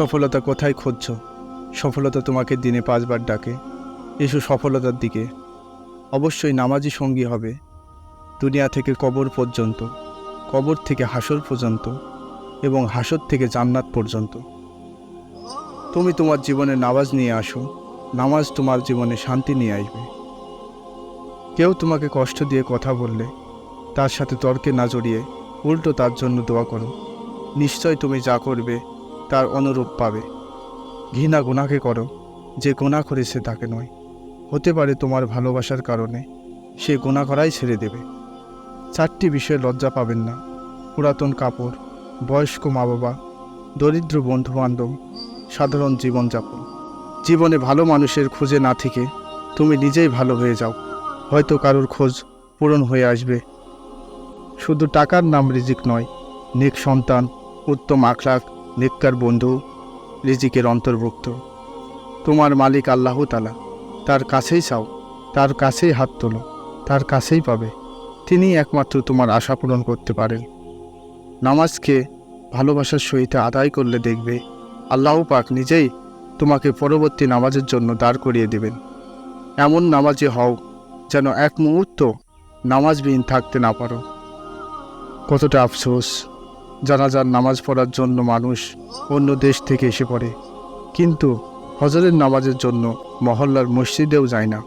সফলতা কোথায় খুঁজছ? সফলতা তোমাকে দিনে পাঁচবার ডাকে। এসো সফলতার দিকে। অবশ্যই নামাজি সঙ্গী হবে। দুনিয়া থেকে কবর পর্যন্ত, কবর থেকে হাসর পর্যন্ত এবং হাসর থেকে জান্নাত পর্যন্ত। তুমি তোমার জীবনে নামাজ নিয়ে আসো। নামাজ তোমার জীবনে শান্তি নিয়ে আসবে। কেউ তোমাকে কষ্ট দিয়ে কথা বললে, তার সাথে তর্কে না জড়িয়ে উল্টো তার জন্য দোয়া করো। নিশ্চয় তুমি যা করবে তার অনুরূপ পাবে। ঘৃণা গুণাকে করো, যে গুণা করেছে তাকে নয়। হতে পারে তোমার ভালোবাসার কারণে, সে গুণা করাই ছেড়ে দেবে। চারটি বিষয়ে লজ্জা পাবেন না। পুরাতন কাপড়, বয়স্ক মা বাবা দরিদ্র বন্ধুবান্ধব, সাধারণ জীবনযাপন। জীবনে ভালো মানুষের খোঁজে না থেকে তুমি নিজেই ভালো হয়ে যাও। হয়তো কারোর খোঁজ পূরণ হয়ে আসবে। শুধু টাকার নাম রিজিক নয়, নেক সন্তান, উত্তম আখলাক নেককার বন্ধু, রিজিকের অন্তর্ভুক্ত। তোমার মালিক আল্লাহ তালা তার কাছেই চাও, তার কাছেই হাত তোলো, তার কাছেই পাবে। তিনি একমাত্র তোমার আশা পূরণ করতে পারেন। নামাজকে ভালোবাসার সহিত আদায় করলে দেখবে, আল্লাহ পাক নিজেই তোমাকে পরবর্তী নামাজের জন্য দাঁড় করিয়ে দেবেন। এমন নামাজে হও যেন এক মুহূর্ত নামাজবিহীন থাকতে না পারো। কতটা আফসোস। জানাজার নামাজ পড়ার জন্য মানুষ অন্য দেশ থেকে এসে পড়ে। কিন্তু হজরের নামাজের জন্য মহল্লার মসজিদেও যায় না।